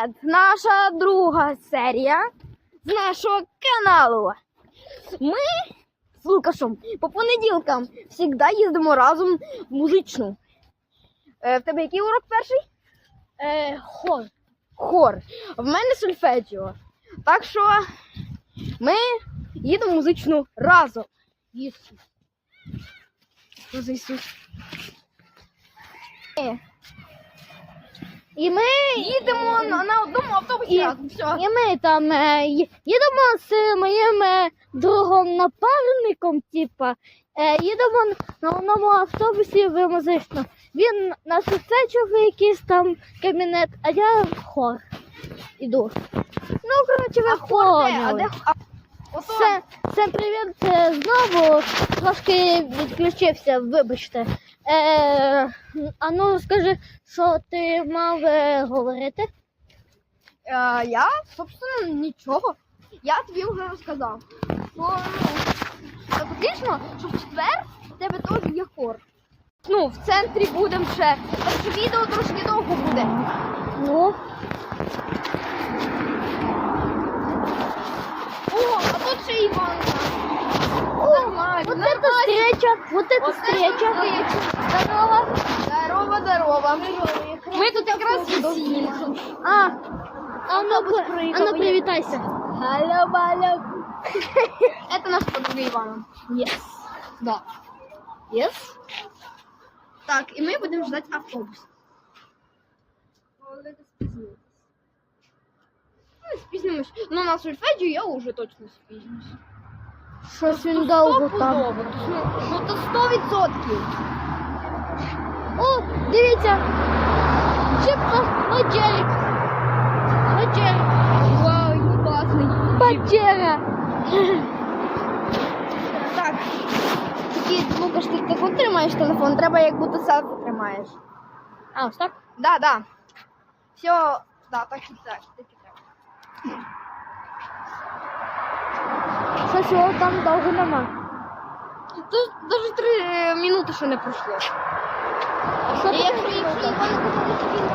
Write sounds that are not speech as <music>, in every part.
Привіт! Наша друга серія з нашого каналу. Ми з Лукашем по понеділкам завжди їздимо разом в музичну. Е, в тебе який урок перший? Е, хор. Хор. В мене сольфеджіо. Так що ми їдемо в музичну разом. Ісус. Ісус? І ми їдемо на, на одному автобусі. І- Все. І ми там е, ї- їдемо з моїм е, другом напарником, типа, е, їдемо на одному автобусі в музичну. Він на соцсечах якийсь там кабінет, а я в хор іду. Ну, коротше, ви А хор де? А поняли. де? А, Все, всем привіт знову. Трошки відключився, вибачте. Е, а ну скажи, що ти мав е, говорити? е, я, собственно, нічого. Я тобі вже розказав. Що, ну, фактично, що в четвер в тебе теж є хор. Ну, в центрі будемо ще. Так що відео трошки довго буде. Ну, встреча, вот это Вот это встреча. встреча. Здорово. Здорово, здорово. Ми тут якраз всі. А, а ну, Автобус а проїхав, ну привітайся. Алло, балё. <laughs> Это наш подруга Ивана. Yes. Да. Yes. Так, и мы будем ждать автобус. Ну, спізнимось. Ну, на сульфеджі я уже точно спізнюсь. Щось він довго там. Стопудово. Ну, Ну, то сто відсотків. О, дивіться. Чіпка, Оджерік. Оджерік. Вау, який класний. Пачера. Так. Тільки, Лукаш, ти так от тримаєш телефон, треба як будто селфі тримаєш. А, ось так? Да, да. Все, да, так і так, так і так. Щось його там довго нема. Тут навіть три е, минути ще не пройшло. А що таке? якщо, якщо Іван казали, що він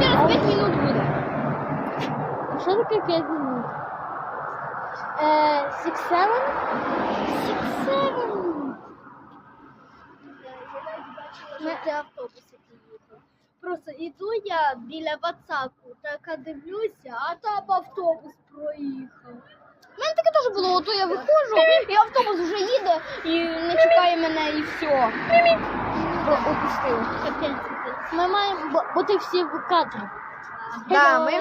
через 5 минут буде. А що таке 5 минут? Е, Six Seven? Six Seven. Це автобус, який їхав. Просто іду я біля Вацаку, така дивлюся, а там автобус проїхав. У мене таке теж було, ото я виходжу, і автобус вже їде, і не чекає мене, і все. Опустив. Ми маємо бу- бути всі в кадрі. Да, ми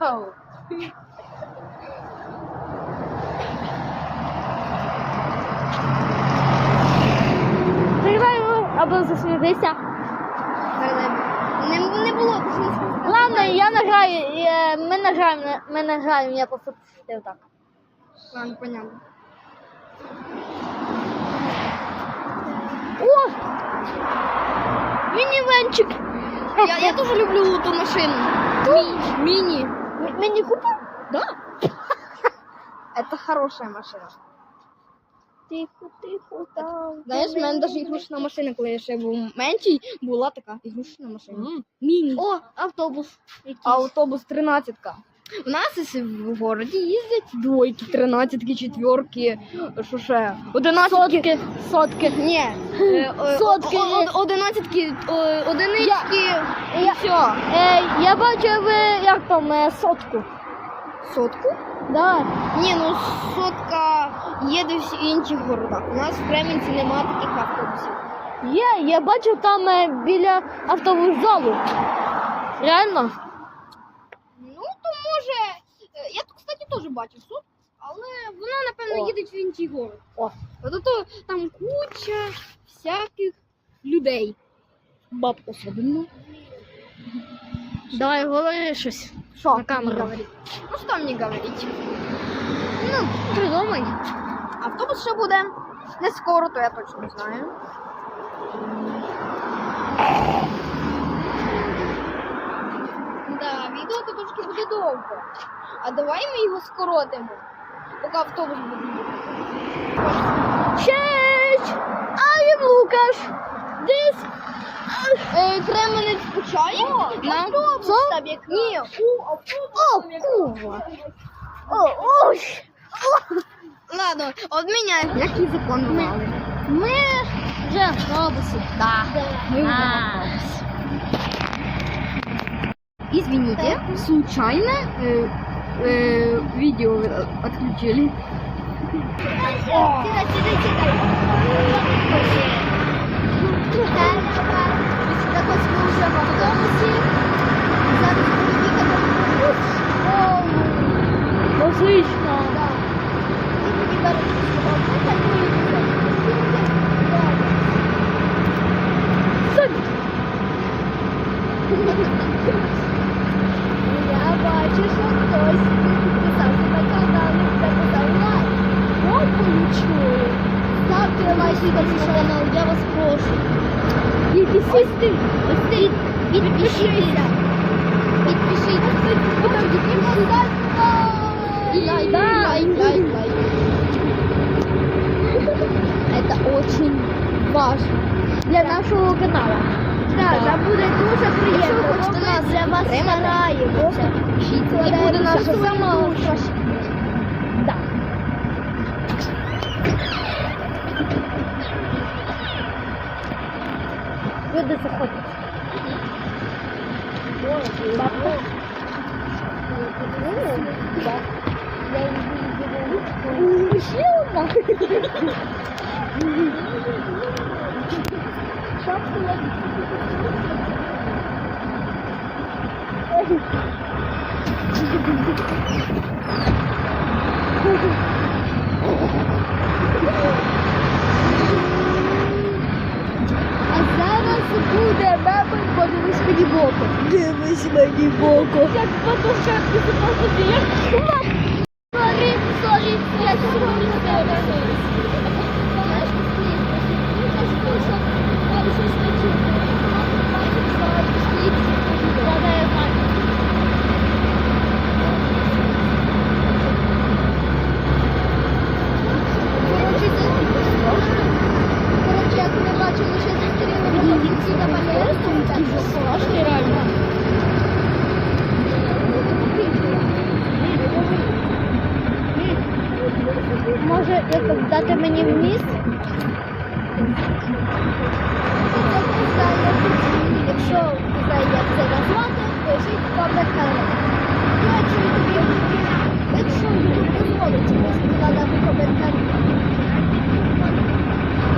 Hello. Приймай або засмійтеся. Не, не було дуже. Ладно, я награю, е, ми награємо, ми награємо, я просто так. Ладно, понятно. О! Мінівенчик! Я, я дуже люблю ту машину. Мі, міні. Мені купив? Да. <laughs> Это хорошая машина. Тихо, тихо, там. Знаєш, в мене навіть ігрушна машина, коли я ще був менший, була така ігрушна машина. Міні. О, автобус. якийсь. Автобус 13 У нас в городі їздять двойки, тринадцятки, четверки, що ще? Одинадцятки. Сотки, сотки. Ні. е, е, Сотки о- о- Одинадцятки, одинички. І все. Е, я бачив, е, як там, е, сотку. Сотку? Да. Ні, ну сотка їде в інших городах. У нас в Кременці немає таких автобусів. Є, я бачив там е, біля автовокзалу. Реально? Ну, то може. е, Я тут, кстати, теж бачив сотку, але вона, напевно, О. їде в інший город. О, От то там куча всяких людей. баб особливо. Давай, говори щось. Що На камеру. говорить? Ну, що мені говорить? Ну, придумай. Автобус ще буде. Не скоро, то я точно знаю. Да, трошки буде довго. А давай ми його скоротимо, поки автобус буде. Честь! I am Лукаш. This Е, Кременець почає. Нам там як ні, у О, кува. О, ой. Ладно, от мене. Який закон мали? Ми вже в автобусі. Да. Мы уже А. попались. Извините, случайно э, э, видео э, отключили. Сідай, сідай, сідай. важно для нашого каналу. Так, нам буде дуже приємно. Якщо хочете нас для вас стараємося. І буде наша сама Да. Люди заходять. Ще одна. <laughs> А зараз буде мебель подивись мені боку. Дивись мені боку. Як подушевки запасити, як шумак. Сорі, сорі, я сьогодні Коротше, як ми бачили, що зустріли в кінці на малярстві, так страшно реально. Може, як дати мені вниз? Якщо знаєш, як це назвати, пишіть в коментарях. Ну, якщо тобі якщо YouTube дозволить тобі складати коментарі.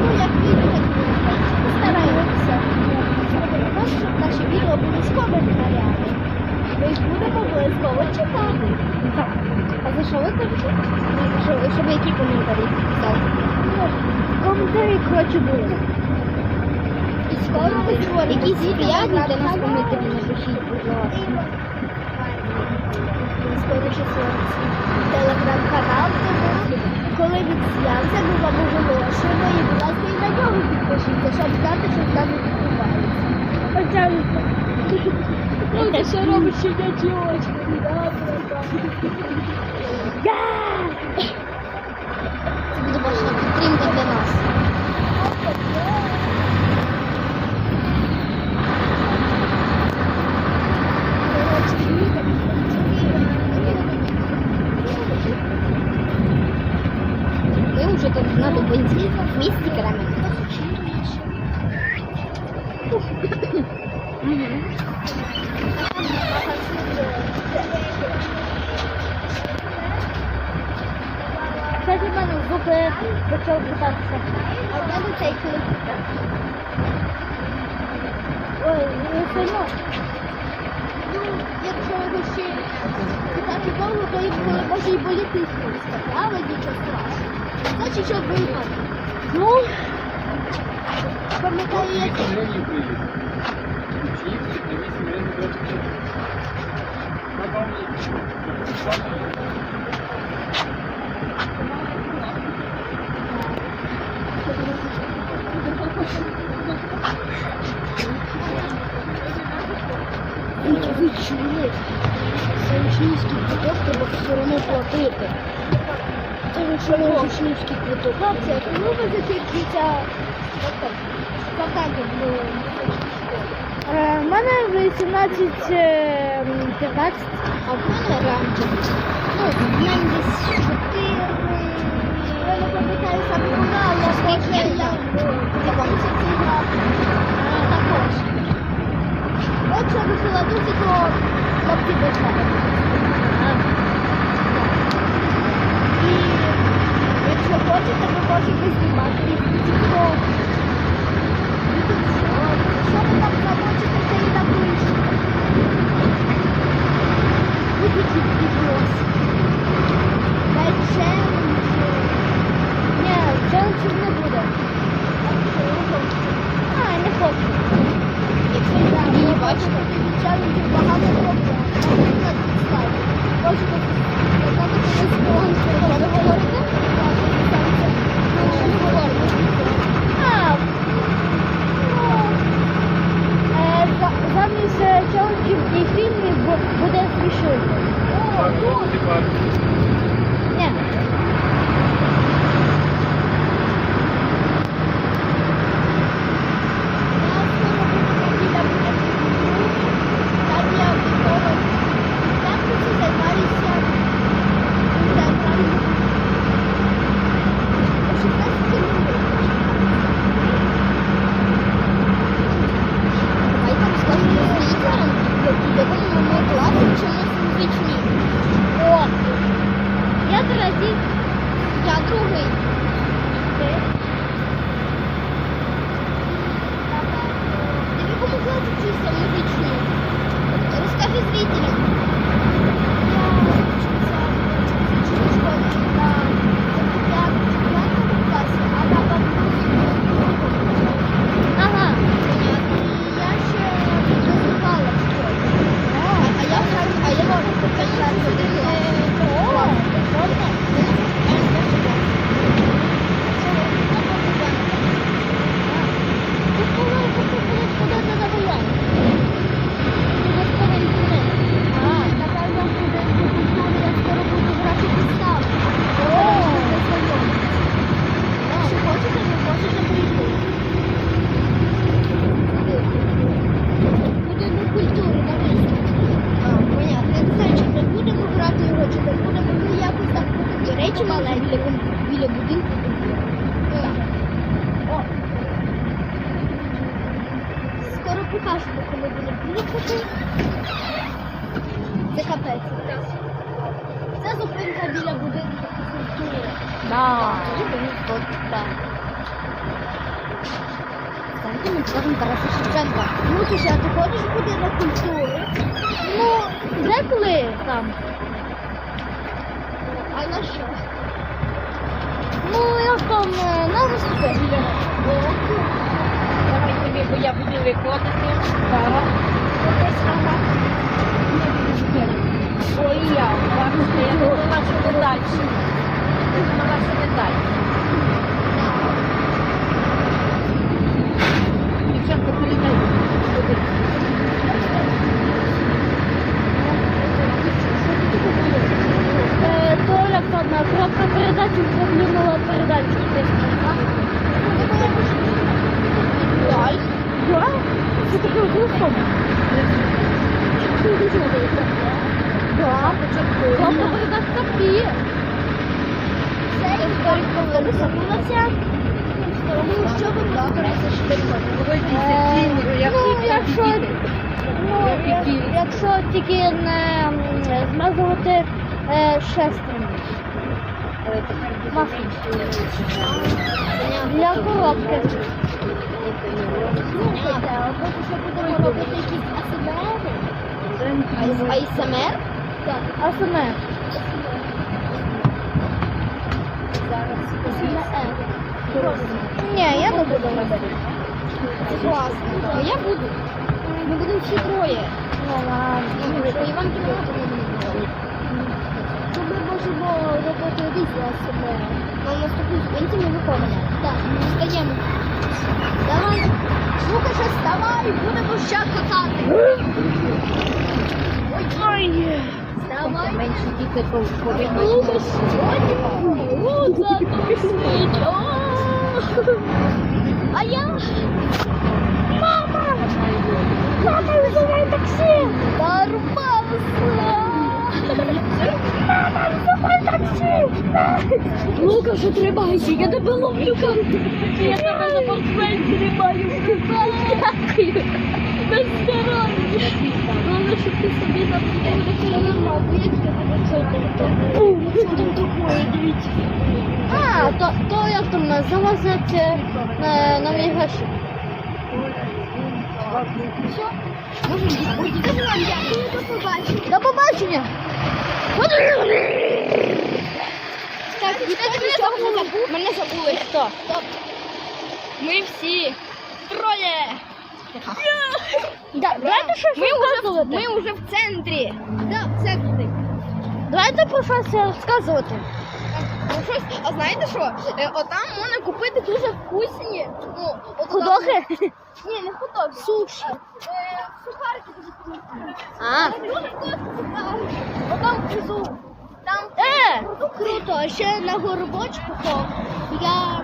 Ну, як відео, так і стараємося зробити так, щоб наші відео були з коментарями. Ми їх будемо обов'язково читати. А за що ви кажете? Щоб, щоб які коментарі писали? Коментарі, коротше, буде. І скоро ми створимо Якісь приятні для нас коментарі напишіть, будь ласка. Скоро створимо телеграм-канал, коли він з'явиться, ми вам оголошуємо і, будь ласка, і на нього підпишіться, щоб знати, що з нами відбувається. Пожалуйста. Ну, ти що робиш щенячі очі? Це буде ваша підтримка для нас. Мы уже тут надо быть мистикерами. Кстати, в мене зуби почав питатися. А в мене цей клип. Ой, не сильно. Якщо його ще питати довго, то інколи може і боліти але страшного. Значить, що вигадати. Ну, Пам'ятаю, як Ви чули? За учнівський квиток треба все одно платити. Це якщо не учнівський квиток. хлопці, коли ви закінчиться завдання було. Е, в мене 18 е, 15. А в мене раніше. Ну, в мене десь чотири. Я не пам'ятаю саме вона, але скільки я я грав. Також. От що вийшла дуже, то хлопці дочка. І якщо хочете, ви можете знімати їх в TikTok. YouTube Shorts. Що ви там захочете, це і напишете. Будь-які відоси. Навіть челенджі. Ні, челенджів не буде. А, не хочу. Якщо ви бачите, челенджів багато робить. Наприклад, слайд. Хочете задати колись спонсор. Ви говорите? Ну, що ви говорите? А, ну, е, за- замість е, челенджів і фільмів бу- буде смішити. О, ну, Ні. О, я третій. Я другий. Тобі кому класу вчився музичний? Розкажи зрителям. Я вчився в музичній школі на п'ятому класі, а папа Ага. Я ще виступала в школі. А я граю, а я можу показати один клас. Ти сказала, що ти будеш ходити на гулян. Ти будеш ходити А, тепер я студентку культури, я скоро буду грати підстави. Якщо хочете, ви можете прийти. Будемо культури на виставці. А, понятно. Я не знаю, чи ми будемо грати його, чи не будемо, ну якось так буде. До речі, маленьке біля будинку. Так. О. Скоро покажемо, коли буде приїхати. Це капець. Це зупинка біля будинку культури. Да. Так. Скажемо Тараса Шевченка. Ну, ти а ти ходиш в будинок культури? Ну, деколи там. А на що? Ну, я там е, на виступи. Давай тобі, бо я буду виходити. Так. Ой, я. Бачите, я думала, що не далі. Я думала, що не далі. Е, кропка передачі заглянула передачу. Да? Це таке. Да. Кропка передача так і є. Це історик повернувся. Ну, що ви про Тараса Шевченка? Е, Ну, якщо, ну, я- які? якщо тільки не змазувати е, шестерню. Для коробки. Слухайте, а ми ще будемо робити якісь АСМР? АСМР? Так. А. Зараз АСМР. Ні, я не буду робити. Це класно. А я буду. Ми будемо всі троє. Ну ладно. І вам допомогти. Ми можемо робити різні АСМР. На наступній зупинці ми виходимо. Так, ми встаємо. Давай. Лукаша, вставай, будемо ще катати. Ой, ой. Вставай. Діти повинні. Лукаш, сьогодні Лука тусить. А я? Мама! Мама, визивай таксі! Лука, що тримайся, я тебе ловлю камеру. Я тебе за портфель тримаю. Дякую. На здоров'я. Головне, щоб ти собі там не нормально. Я тебе Бум, що там такое, дивіться. А, то, то як там залазити на, на мій гроші. Все? Може, дуже вам дякую, до побачення. До побачення! Так, ніхто мене забули. Мене забули. Хто? Ми всі троє. Да, давайте щось Ми вже, розказувати. ми вже в центрі. Да, в центрі. Давайте про щось розказувати. Щось, а знаєте що? Е, отам можна купити дуже вкусні. Ну, от Худоги? Ні, не худоги. Суші. Е, сухарики дуже вкусні. А. Дуже вкусні сухарики. Отам внизу. Там Е! ну, круто. А ще на горбочку то я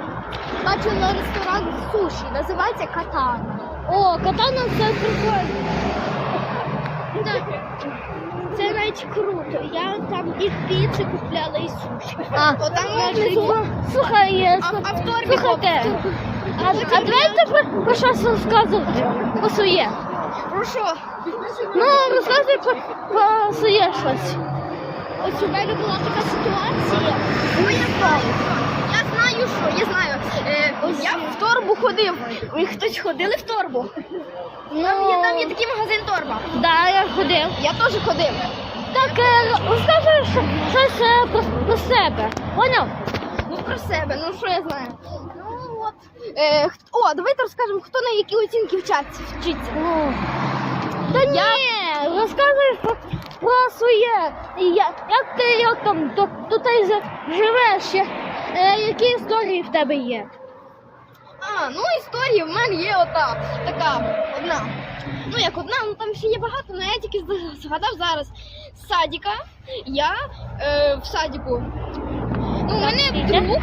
бачила ресторан суші. Називається Катана. О, катана це прикольно. Так. Це навіть круто. Я там і піци купляла, і суші. А, Отам внизу. слухай, е, А, а в торбі слухайте. хлопці. А, а давайте про, про щось розказувати. Про своє. Про що? Ну, розказуй про, про своє щось. Ось у мене була така ситуація. Ну, ходив. Ви хтось ходили в торбу? Ну, Там є, там є такий магазин торба. да, я ходив. Я теж ходив. Так, е, розкажи що- щось е, про, про себе. Поняв? Ну, про себе, ну що я знаю. Ну от. Е, хт- о, давайте розкажемо, хто на які оцінки вчаться, вчиться. Ну, Та ні, розказуєш про, про своє. Я, як ти як там тут, тут живеш? Е, які історії в тебе є? А, ну історія в мене є ота, така одна. Ну як одна, ну там ще є багато, але я тільки згадав зараз з садіка. Я е, в садіку. Ну, мене друг,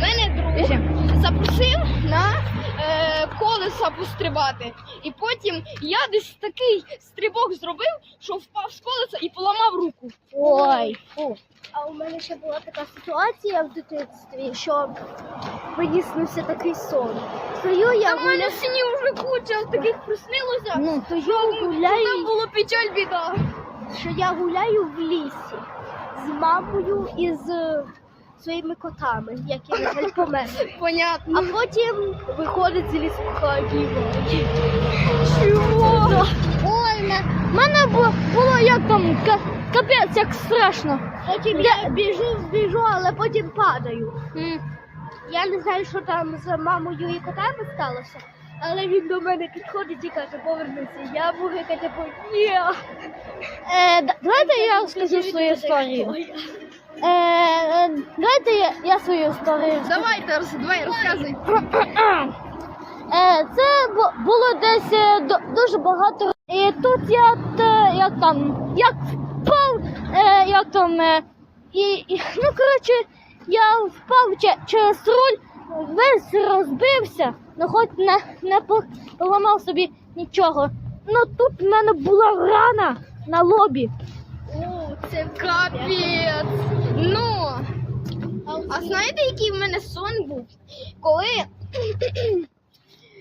мене друг запросив на е, колеса пострибати. І потім я десь такий стрибок зробив, що впав з колеса і поламав руку. Ой, фу. А у мене ще була така ситуація в дитинстві, що мені снився такий сон. Стою я. У мене синів вже куча таких приснилося. Ну, то я гуляю. Там було печаль біда. Що я гуляю в лісі з мамою і з своїми котами, які на жаль <laughs> померли. Понятно. А потім виходить з лісу Чого? Ой, не- мене бу- було як там ка- капець, як страшно. Потім я біжу, біжу, але потім падаю. Я не знаю, що там з мамою і котами сталося, але він до мене підходить і каже, повернися. Я мугика типу, ні. Е, да- давайте я розкажу свою історію. Е, е, давайте я, я свою історію. розкажу. Давай, Тарас, давай, розказуй. Е, це було десь дуже багато. І тут я як там, як впав, як там, і, і ну коротше, я впав че- через руль, весь розбився, ну хоч не, не поламав собі нічого. Ну тут в мене була рана на лобі. О, це капець. Ну. А знаєте, який в мене сон був? Коли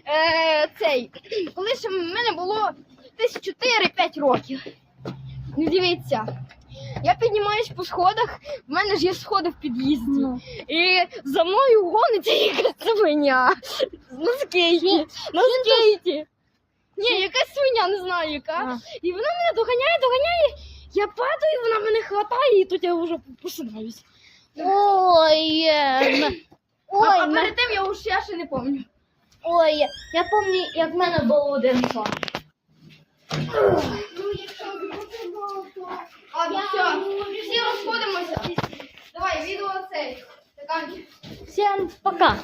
е, цей, коли ще в мене було десь 4-5 років. Ну дивіться. Я піднімаюсь по сходах, в мене ж є сходи в під'їзді. Ну. І за мною гониться якась свиня. На скейті. На скейті. Ні, якась свиня, не знаю яка. І вона мене доганяє, доганяє. Я падаю, вона мене хватає, і тут я вже посинаюсь. Ой, е, а, ой, а перед тим я уж я ще не пам'ятаю. ой, я пам'ятаю, як в мене був один сон. А, все, всі розходимося. Давай, відео цей. Стаканчик. Всем пока.